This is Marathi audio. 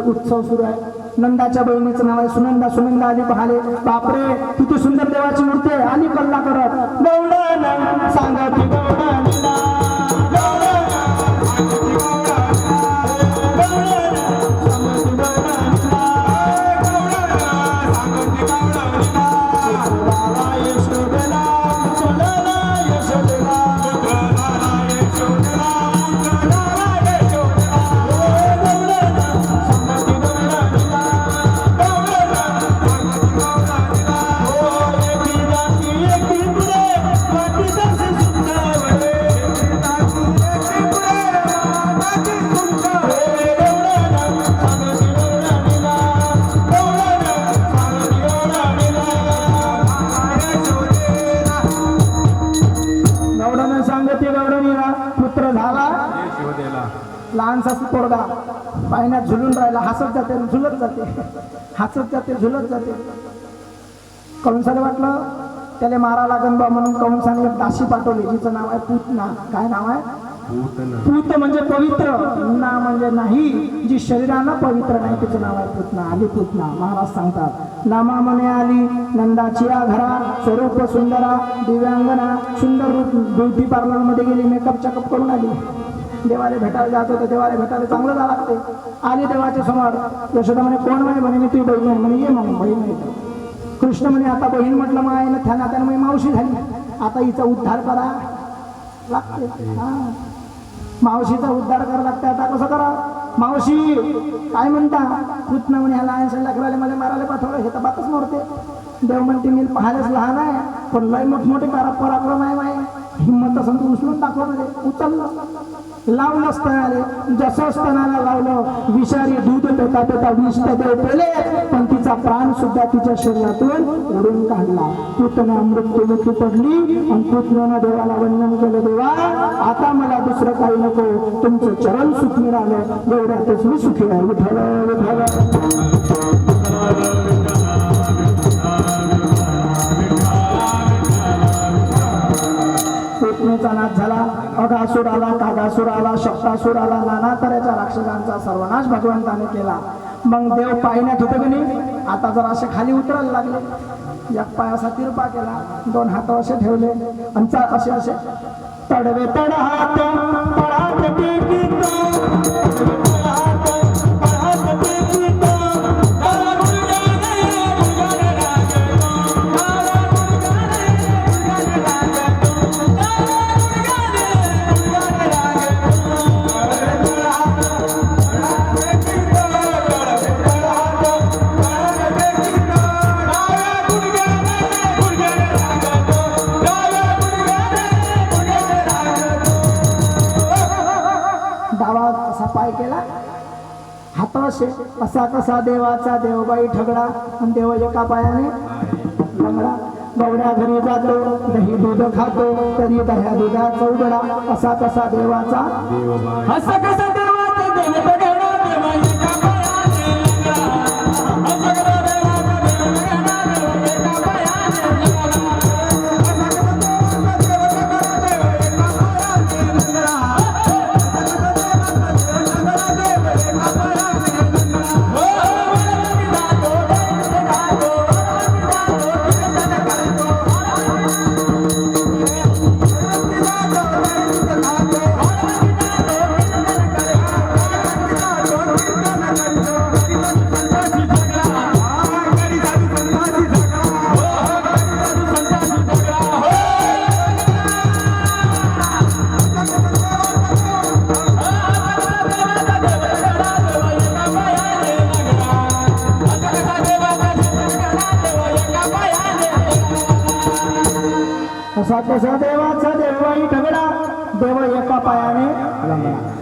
उत्सव सुरू आहे. नंदाच्या बहिणीचं नाव आहे सुनंदा. सुनंदा आली पाहिले. बापरे किती सुंदर देवाची मूर्ती आहे. आली कल्ला करत गौडन लहानसा पोरगा पाण्यात झुलून राहिला हसत जाते झुलत जाते. हसत जाते झुलत जाते. कंसाला वाटलं त्याला मारा लागन बा म्हणून कंसाने एक दासी पाठवली. जिचं नाव आहे पूतना. काय नाव आहे? पूत म्हणजे पवित्र ना म्हणजे नाही. जी शरीरानं पवित्र नाही तिचं नाव आहे पूतना. आली पूतना. महाराज सांगतात नामा म्हणे आली नंदाची या घरा स्वरूप सुंदरा दिव्यांगना सुंदर रूप ब्युटी पार्लरमध्ये गेली मेकअप चेकअप करून आली. देवाला भेटायला जात तर देवाला भेटायला चांगलं जावं लागते. आली देवाच्या समोर यशोदा म्हणे कोण म्हणे? म्हणे मी तुझी बहीण आहे. म्हणे ये मग बहीण आहे. कृष्ण म्हणे आता बहीण म्हटलं मग आहे ना त्या नात्यानं मी मावशी झाली. आता हिचा उद्धार करा. लागते. मावशीचा उद्धार करा लागते. आता कसं करा? मावशी काय म्हणता? कृष्ण म्हणे ह्या लहान लेकराला मला मारायला पाठवलं. हे तर बातच मरते देव म्हणते मी पाहायलाच लहान आहे पण लय मोठमोठे पराक्रम आहे माय. हिंमत असं तू उचलून दाखव म्हणजे उचललं. लावलं असताना जसं स्तनाला लावलं विषारी दूध पेता पेता विष तर पेले. पण तिचा प्राण सुद्धा तिच्या शरीरातून ओढून काढला. पुतना मृत्यूमुखी पडली आणि पुतण्यानं देवाला वंदन केलं देवा आता मला दुसरं काही नको. तुमचं चरण सुख मिळालं एवढ्यातच मी सुखी आहे. विठ्ठल विठ्ठल. पुतणीचा नाश झाला अगासूर आला कागासूर आला शक्तासूर आला नाना तऱ्हेच्या राक्षसांचा सर्वनाश भगवंताने केला. मग देव पाहिण्यात होतं की नाही? आता जर असे खाली उतरायला लागले. एक पाय असा तिरपा केला. दोन हात असे ठेवले. आणि चा- असे असे. तडवे तड हात डावा असा पाय केला. हाताशे असा कसा देवाचा देवबाई ठगडा आणि देव एका पायाने लंगडा गवड्या घरी जातो दही दूध खातो तरी दह्या दुधाचा उघडा असा कसा देवाचा असा कसा देवाचा देवा असा कसा देवाचा देवाई ठगडा देव एका पायाने. लंगडा